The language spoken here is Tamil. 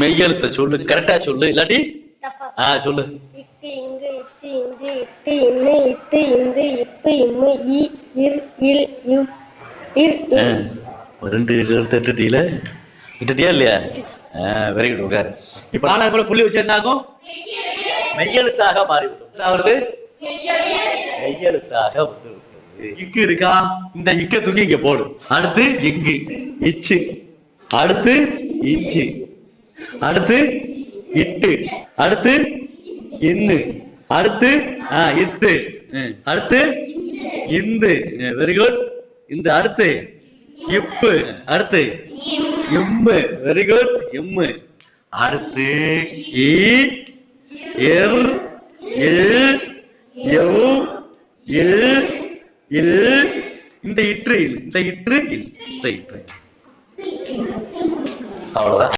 மெய்யெழுத்த சொல்லு. கரெக்டா சொல்லு. இல்லாட்டி? ஆ சொல்லு. ரெண்டு எழுத்து எட்டுட்டியில விட்டுட்டியா இல்லையா? வெரி குட் உட்கார். இப்ப நானா கூட புள்ளி வச்சு என்ன ஆகும்? மெய்யெழுத்தாக மாறிவிடும். வருது மெய்யெழுத்தாக வந்து. இக்கு இருக்கா? இந்த இக்க தூக்கி இங்க போடு. அடுத்து இங்கு இச்சு. அடுத்து இச்சு அடுத்து இட்டு அடுத்து இன்னு அடுத்து இத்து அடுத்து இந்து. வெரி குட் இந்த அடுத்து இப்பு. அடுத்து இம்மு வெரி குட் இம்மு அடுத்து இ எர் இல் எவ் இல் இல் இந்த இற்று இந்த இற்று இந்த இற்று அவ்வளவுதான்.